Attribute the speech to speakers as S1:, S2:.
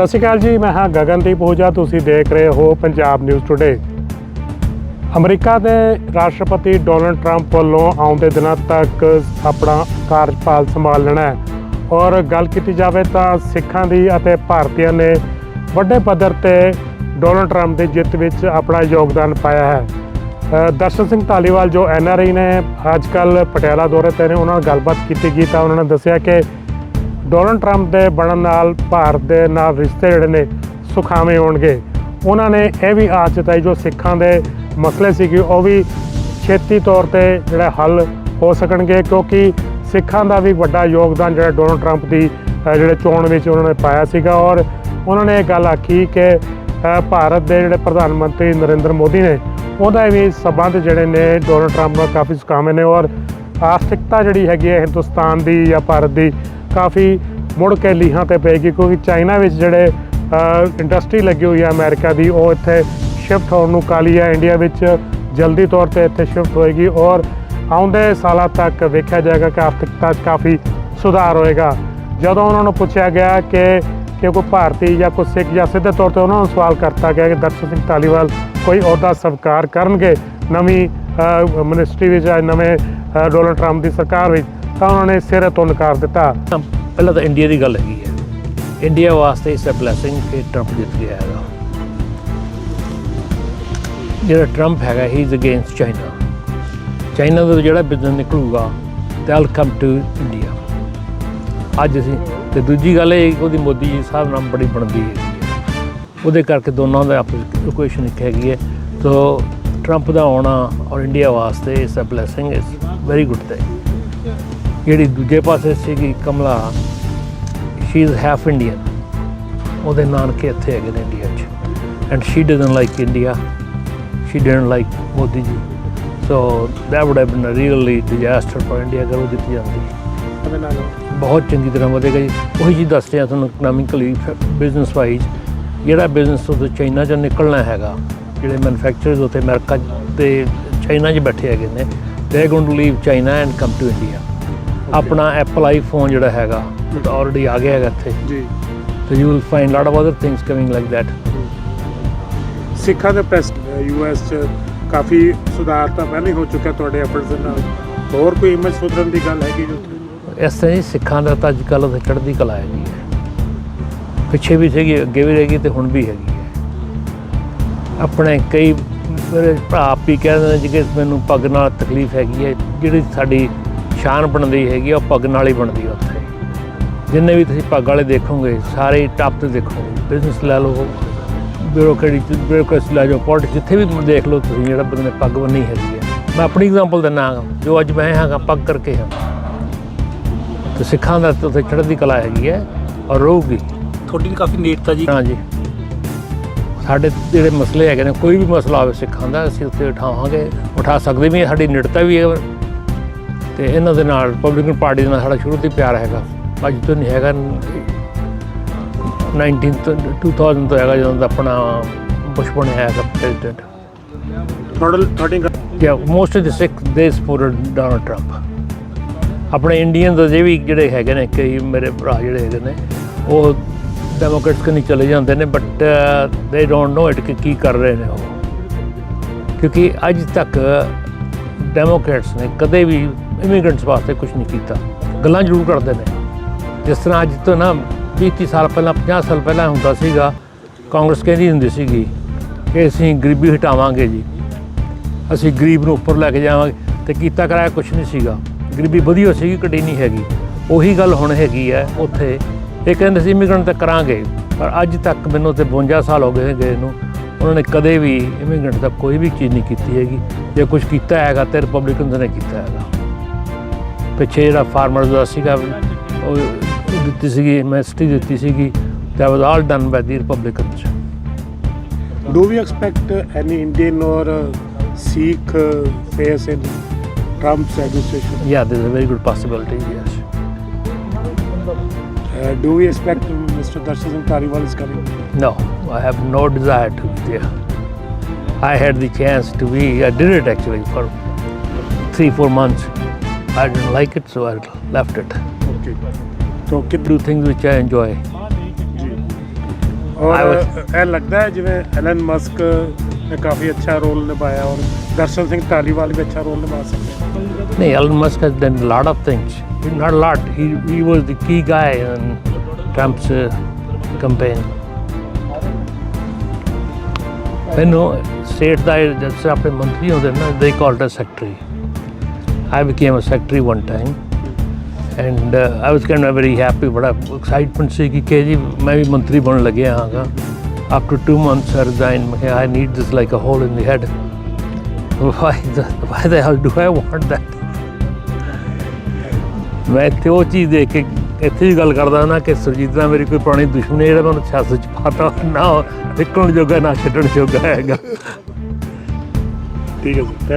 S1: ਸਤਿ ਸ਼੍ਰੀ ਅਕਾਲ ਜੀ, ਮੈਂ ਹਾਂ ਗਗਨਦੀਪ ਹੋਜਾ ਤੁਸੀਂ ਦੇਖ ਰਹੇ ਹੋ ਪੰਜਾਬ ਨਿਊਜ਼ ਟੁਡੇ ਅਮਰੀਕਾ ਦੇ ਰਾਸ਼ਟਰਪਤੀ ਡੋਨਲਡ ਟਰੰਪ ਵੱਲੋਂ ਆਉਂਦੇ ਦਿਨਾਂ ਤੱਕ ਆਪਣਾ ਕਾਰਜਪਾਲ ਸੰਭਾਲਣਾ ਹੈ। ਔਰ ਗੱਲ ਕੀਤੀ ਜਾਵੇ ਤਾਂ ਸਿੱਖਾਂ ਦੀ ਅਤੇ ਭਾਰਤੀਆਂ ਨੇ ਵੱਡੇ ਪੱਧਰ ਤੇ ਡੋਨਲਡ ਟਰੰਪ ਦੀ ਜਿੱਤ ਵਿੱਚ ਆਪਣਾ ਯੋਗਦਾਨ ਪਾਇਆ ਹੈ। ਦਰਸ਼ਨ ਸਿੰਘ ਧਾਲੀਵਾਲ, ਜੋ ਐਨਆਰਆਈ ਨੇ ਅੱਜ ਕੱਲ ਪਟਿਆਲਾ ਦੌਰੇ ਤੇ ਨੇ, ਉਹਨਾਂ ਨਾਲ ਗੱਲਬਾਤ ਕੀਤੀ ਗਈ ਤਾਂ ਉਹਨਾਂ ਨੇ ਦੱਸਿਆ ਕਿ ਡੋਨਲਡ ਟਰੰਪ ਦੇ ਬਣਨ ਨਾਲ ਭਾਰਤ ਦੇ ਨਾਲ ਰਿਸ਼ਤੇ ਜਿਹੜੇ ਨੇ ਸੁਖਾਵੇਂ ਹੋਣਗੇ। ਉਹਨਾਂ ਨੇ ਇਹ ਵੀ ਆਸ ਜਤਾਈ ਜੋ ਸਿੱਖਾਂ ਦੇ ਮਸਲੇ ਸੀਗੇ ਉਹ ਵੀ ਛੇਤੀ ਤੌਰ ਤੇ ਜਿਹੜਾ ਹੱਲ ਹੋ ਸਕਣਗੇ, ਕਿਉਂਕਿ ਸਿੱਖਾਂ ਦਾ ਵੀ ਵੱਡਾ ਯੋਗਦਾਨ ਜਿਹੜਾ ਡੋਨਲਡ ਟਰੰਪ ਦੀ ਜਿਹੜੇ ਚੋਣ ਵਿੱਚ ਉਹਨਾਂ ਨੇ ਪਾਇਆ ਸੀਗਾ ਔਰ ਉਹਨਾਂ ਨੇ ਇਹ ਗੱਲ ਆਖੀ ਕਿ ਭਾਰਤ ਦੇ ਜਿਹੜੇ ਪ੍ਰਧਾਨ ਮੰਤਰੀ ਨਰਿੰਦਰ ਮੋਦੀ ਨੇ, ਉਹਦਾ ਵੀ ਸਬੰਧ ਜਿਹੜੇ ਨੇ ਡੋਨਲਡ ਟਰੰਪ ਨਾਲ ਕਾਫੀ ਸੁਖਾਵੇਂ ਨੇ ਔਰ ਆਰਥਿਕਤਾ ਜਿਹੜੀ ਹੈਗੀ ਹੈ ਹਿੰਦੁਸਤਾਨ ਦੀ ਜਾਂ ਭਾਰਤ ਦੀ ਕਾਫੀ ਮੁੜ ਕੇ ਲੀਹਾਂ ਤੇ ਪਏਗੀ ਕਿਉਂਕਿ ਚਾਈਨਾ ਵਿੱਚ ਜਿਹੜੇ ਇੰਡਸਟਰੀ ਲੱਗੀ ਹੋਈ ਹੈ ਅਮਰੀਕਾ ਦੀ, ਉਹ ਇੱਥੇ ਸ਼ਿਫਟ ਹੋਣ ਨੂੰ ਕਾਲੀ ਹੈ ਇੰਡੀਆ ਵਿੱਚ ਜਲਦੀ ਤੌਰ ਤੇ ਇੱਥੇ ਸ਼ਿਫਟ ਹੋਏਗੀ ਔਰ ਆਉਂਦੇ ਸਾਲਾਂ ਤੱਕ ਵੇਖਿਆ ਜਾਏਗਾ ਕਿ ਆਰਥਿਕਤਾ 'ਚ ਕਾਫੀ ਸੁਧਾਰ ਹੋਏਗਾ। ਜਦੋਂ ਉਹਨਾਂ ਨੂੰ ਪੁੱਛਿਆ ਗਿਆ ਕਿ ਕਿ ਕੋਈ ਭਾਰਤੀ ਜਾਂ ਕੋਈ ਸਿੱਖ ਜਾਂ ਸਿੱਧੇ ਤੌਰ ਤੇ ਉਹਨਾਂ ਨੂੰ ਸਵਾਲ ਕਰਤਾ ਗਿਆ ਕਿ ਦਰਸ਼ਨ ਸਿੰਘ ਧਾਲੀਵਾਲ ਕੋਈ ਅਹੁਦਾ ਸਵੀਕਾਰ ਕਰਨਗੇ ਨਵੀਂ ਮਿਨਿਸਟਰੀ ਵਿੱਚ ਜਾਂ ਨਵੇਂ ਡੋਨਲਡ ਟਰੰਪ ਦੀ ਸਰਕਾਰ ਵਿੱਚ ਤਾਂ ਉਹਨਾਂ ਨੇ ਸਿਰੇ ਤੋਂ ਨਕਾਰ ਦਿੱਤਾ।
S2: ਪਹਿਲਾਂ ਤਾਂ ਇੰਡੀਆ ਦੀ ਗੱਲ ਹੈਗੀ ਹੈ। ਇੰਡੀਆ ਵਾਸਤੇ ਇਸ ਬਲੇਸਿੰਗ ਕਿ ਟਰੰਪ ਜਿੱਤ ਗਿਆ ਹੈਗਾ ਜਿਹੜਾ ਟਰੰਪ ਹੈਗਾ ਹੀ ਇਜ਼ ਅਗੇਂਸਟ ਚਾਈਨਾ ਚਾਈਨਾ ਦਾ ਜਿਹੜਾ ਬਿਜ਼ਨਸ ਨਿਕਲੂਗਾ ਦੈਲ ਕਮ ਟੂ ਇੰਡੀਆ ਅੱਜ ਅਸੀਂ ਤੇ ਦੂਜੀ ਗੱਲ ਇਹ, ਉਹਦੀ ਮੋਦੀ ਜੀ ਸਾਹਿਬ ਨਾਲ ਬੜੀ ਬਣਦੀ ਹੈ। ਉਹਦੇ ਕਰਕੇ ਦੋਨਾਂ ਦਾ ਆਪਸ ਇਕੁਏਸ਼ਨ ਇੱਕ ਹੈਗੀ ਹੈ। ਸੋ ਟਰੰਪ ਦਾ ਆਉਣਾ ਔਰ ਇੰਡੀਆ ਵਾਸਤੇ ਇਸ a blessing is very good thing ਜਿਹੜੀ ਦੂਜੇ ਪਾਸੇ ਸੀਗੀ Kamala she is half Indian ਉਹਦੇ ਨਾਨਕੇ ਇੱਥੇ ਹੈਗੇ ਨੇ ਇੰਡੀਆ 'ਚ। And she doesn't like India she didn't like Modi ji so that would have been a really disaster for India ਅਗਰ ਉਹ ਜਿੱਤ ਜਾਂਦੀ। ਬਹੁਤ ਚੰਗੀ ਤਰ੍ਹਾਂ ਵਧੇਗਾ ਜੀ। ਉਹੀ ਜੀ ਦੱਸ ਰਿਹਾ ਤੁਹਾਨੂੰ ਇਕਨੋਮਿਕਲੀ ਬਿਜ਼ਨਸ ਵਾਈਜ਼ ਜਿਹੜਾ ਬਿਜ਼ਨਸ ਉਹ ਚਾਈਨਾ ਚੋਂ ਨਿਕਲਣਾ ਹੈਗਾ, ਜਿਹੜੇ ਮੈਨੂਫੈਕਚਰਰਸ ਉੱਥੇ ਅਮਰੀਕਾ ਤੇ ਚਾਈਨਾ 'ਚ ਬੈਠੇ ਹੈਗੇ ਨੇ they going to leave China and come to India ਆਪਣਾ ਐਪਲ ਆਈਫੋਨ ਜਿਹੜਾ ਹੈਗਾ ਉਹ ਤਾਂ ਆਲਰੇਡੀ ਆ ਗਿਆ ਹੈਗਾ ਇੱਥੇ।
S1: ਜੀ।
S2: so you will find lot of other things coming like that
S1: ਸਿੱਖਾਂ ਦੇ ਪ੍ਰੈਸ ਯੂਐਸ ਚ ਕਾਫੀ ਸੁਧਾਰ ਤਾਂ ਪਹਿਲਾਂ ਹੀ ਚੁੱਕਿਆ ਤੁਹਾਡੇ ਐਫਰਟਸ ਨਾਲ। ਹੋਰ ਕੋਈ ਇਮੇਜ ਸੁਧਰਨ ਦੀ ਗੱਲ ਹੈਗੀ ਜੀ
S2: ਇਸ ਤਰ੍ਹਾਂ ਹੀ ਸਿੱਖਾਂ ਦਾ ਤਾਂ ਅੱਜ ਕੱਲ੍ਹ ਚੜ੍ਹਦੀ ਕਲਾ ਹੈਗੀ ਹੈ। ਪਿੱਛੇ ਵੀ ਸੀਗੀ ਅੱਗੇ ਵੀ ਰਹੇਗੀ ਤੇ ਹੁਣ ਵੀ ਹੈਗੀ ਹੈ। ਆਪਣੇ ਕਈ ਮੇਰੇ ਭਰਾ ਆਪ ਹੀ ਕਹਿੰਦੇ ਨੇ ਜੀ ਕਿ ਮੈਨੂੰ ਪੱਗ ਨਾਲ ਤਕਲੀਫ ਹੈਗੀ ਹੈ। ਜਿਹੜੀ ਸਾਡੀ ਸ਼ਾਨ ਬਣਦੀ ਹੈਗੀ ਆ, ਉਹ ਪੱਗ ਨਾਲ ਹੀ ਬਣਦੀ ਹੈ ਉੱਥੇ। ਜਿੰਨੇ ਵੀ ਤੁਸੀਂ ਪੱਗ ਵਾਲੇ ਦੇਖੋਗੇ ਸਾਰੇ ਟਾਪ ਤੇ ਦੇਖੋਗੇ। ਬਿਜ਼ਨਸ ਲੈ ਲਓ ਬਿਊਰੋਕਰੇਟੀ ਬਿਊਰੋਕਰੇਸੀ ਲੈ ਜਾਓ ਪੋਲਿਟਿਕਸ ਜਿੱਥੇ ਵੀ ਦੇਖ ਲਓ ਤੁਸੀਂ ਜਿਹੜਾ ਬੰਦੇ ਨੇ ਪੱਗ ਬੰਨੀ ਹੈਗੀ ਹੈ ਮੈਂ ਆਪਣੀ ਐਗਜ਼ਾਮਪਲ ਦਿੰਦਾ ਹਾਂ ਜੋ ਅੱਜ ਮੈਂ ਹੈਗਾ ਪੱਗ ਕਰਕੇ ਹਾਂ ਤੇ ਸਿੱਖਾਂ ਦਾ ਉੱਥੇ ਚੜ੍ਹਦੀ ਕਲਾ ਹੈਗੀ ਹੈ ਔਰ ਰਹੂਗੀ।
S3: ਤੁਹਾਡੀ ਵੀ ਕਾਫੀ ਨੇੜਤਾ ਜੀ।
S2: ਹਾਂ ਜੀ ਸਾਡੇ ਜਿਹੜੇ ਮਸਲੇ ਹੈਗੇ ਨੇ ਕੋਈ ਵੀ ਮਸਲਾ ਹੋਵੇ ਸਿੱਖਾਂ ਦਾ ਅਸੀਂ ਉੱਥੇ ਉਠਾਵਾਂਗੇ। ਉਠਾ ਸਕਦੇ ਵੀ ਸਾਡੀ ਨਿੜਤਾ ਵੀ ਹੈ ਤੇ ਇਹਨਾਂ ਦੇ ਨਾਲ ਰਿਪਬਲਿਕਨ ਪਾਰਟੀ ਦੇ ਨਾਲ ਸਾਡਾ ਸ਼ੁਰੂ ਤੋਂ ਹੀ ਪਿਆਰ ਹੈਗਾ। ਅੱਜ ਤੋਂ ਨਹੀਂ ਹੈਗਾ 19 ਤੋਂ 2000 ਤੋਂ ਹੈਗਾ ਜਦੋਂ ਦਾ ਆਪਣਾ ਬੁਸ਼ ਬਣਿਆ ਹੈਗਾ ਪ੍ਰੈਜ਼ੀਡੈਂਟ
S1: ਤੁਹਾਡੇ ਤੁਹਾਡੀ
S2: Yeah, most of the Sikh they supported Donald Trump. ਆਪਣੇ ਇੰਡੀਅਨਸ ਅਜੇ ਵੀ ਜਿਹੜੇ ਹੈਗੇ ਨੇ ਕਈ ਮੇਰੇ ਭਰਾ ਜਿਹੜੇ ਹੈਗੇ ਨੇ ਉਹ ਡੈਮੋਕ੍ਰੇਟਸ ਕਨੀ ਚਲੇ ਜਾਂਦੇ ਨੇ but they don't know it ਕਿ ਕੀ ਕਰ ਰਹੇ ਨੇ ਉਹ। ਕਿਉਂਕਿ ਅੱਜ ਤੱਕ ਡੈਮੋਕ੍ਰੇਟਸ ਨੇ ਕਦੇ ਵੀ ਇਮੀਗ੍ਰੈਂਟਸ ਵਾਸਤੇ ਕੁਝ ਨਹੀਂ ਕੀਤਾ। ਗੱਲਾਂ ਜ਼ਰੂਰ ਕਰਦੇ ਨੇ। ਜਿਸ ਤਰ੍ਹਾਂ ਅੱਜ ਤੋਂ ਨਾ 20 30 ਸਾਲ ਪਹਿਲਾਂ 50 ਸਾਲ ਪਹਿਲਾਂ ਹੁੰਦਾ ਸੀਗਾ, ਕਾਂਗਰਸ ਕਹਿੰਦੀ ਹੁੰਦੀ ਸੀਗੀ ਕਿ ਅਸੀਂ ਗਰੀਬੀ ਹਟਾਵਾਂਗੇ ਜੀ। ਅਸੀਂ ਗਰੀਬ ਨੂੰ ਉੱਪਰ ਲੈ ਕੇ ਜਾਵਾਂਗੇ ਤੇ ਕੀਤਾ ਕਰਾਇਆ ਕੁਝ ਨਹੀਂ ਸੀਗਾ। ਗਰੀਬੀ ਵਧੀਆ ਸੀਗੀ, ਘਟੀ ਨਹੀਂ ਹੈਗੀ। ਉਹੀ ਗੱਲ ਹੁਣ ਹੈਗੀ ਹੈ ਉੱਥੇ। ਇਹ ਕਹਿੰਦੇ ਸੀ ਇਮੀਗ੍ਰੈਂਟ ਤਾਂ ਕਰਾਂਗੇ, ਪਰ ਅੱਜ ਤੱਕ ਮੈਨੂੰ ਤੇ 52 ਸਾਲ ਹੋ ਗਏ ਗਏ ਨੂੰ, ਉਹਨਾਂ ਨੇ ਕਦੇ ਵੀ ਇਮੀਗ੍ਰੈਂਟ ਦਾ ਕੋਈ ਵੀ ਚੀਜ਼ ਨਹੀਂ ਕੀਤੀ ਹੈਗੀ। ਜੇ ਕੁਝ ਕੀਤਾ ਹੈਗਾ, ਤੇ ਰਿਪਬਲਿਕਨਸ ਨੇ ਕੀਤਾ ਹੈਗਾ। ਪਿੱਛੇ ਜਿਹੜਾ ਫਾਰਮਰਸ ਦਾ ਸੀਗਾ ਉਹ ਦਿੱਤੀ ਸੀਗੀ ਐਮਐਸਟੀ ਦਿੱਤੀ ਸੀਗੀ that was all done by the republicans
S1: Do we expect any Indian or uh, Sikh uh, face in Trump's administration?
S2: yeah there's a very good possibility yes
S1: Uh, do we expect Mr. Darshan Singh Tariwal is coming?
S2: No, I have no desire to be there. I had the chance to be, I did it actually for three, four months. I didn't like it, so I left it.
S1: Okay. So, kid,
S2: Do things which I enjoy.
S1: ਔਰ
S2: I was-
S1: ਇਹ ਲੱਗਦਾ ਹੈ ਜਿਵੇਂ Allen Musk ਨੇ ਕਾਫੀ ਅੱਛਾ role ਨਿਭਾਇਆ ਔਰ ਦਰਸ਼ਨ ਸਿੰਘ ਧਾਲੀਵਾਲ ਵੀ ਅੱਛਾ ਰੋਲ ਨਿਭਾ ਸਕਦੇ
S2: Elon Musk has done a lot of things. Not a lot. He, he was the key guy in Trump's uh, campaign. ਮੈਨੂੰ ਸਟੇਟ ਦਾ ਜਿਸ ਆਪਣੇ ਮੰਤਰੀ ਹੁੰਦੇ ਨੇ ਦੇ called secretary I became a secretary one time. And I was kind of very happy ਬੜਾ excitement ਸੀ ਕਿ ਕੇ ਜੀ ਮੈਂ ਵੀ ਮੰਤਰੀ ਬਣਨ ਲੱਗਿਆ ਹਾਂਗਾ ਆਫਟਰ 2 ਮੰਥਸ ਆਈ ਰਿਜ਼ਾਈਨ ਮੈਂ I need this like a hole in the head why the why the hell do I want that ਮੈਂ ਤੇ ਉਹ ਚੀਜ਼ ਦੇਖ ਕੇ ਇੱਥੇ ਹੀ ਗੱਲ ਕਰਦਾ ਨਾ ਕਿ ਸੁਰਜੀਤ ਨਾਲ ਮੇਰੀ ਕੋਈ ਪੁਰਾਣੀ ਦੁਸ਼ਮਣੀ ਜਿਹੜਾ ਮੈਨੂੰ ਸਿਆਸਤ ਚ ਪਾਤਾ ਨਾ ਨਿਕਲਣ ਜੋਗਾ ਨਾ ਛੱਡਣ ਜੋਗਾ ਹੈਗਾ
S1: ਠੀਕ ਹੈ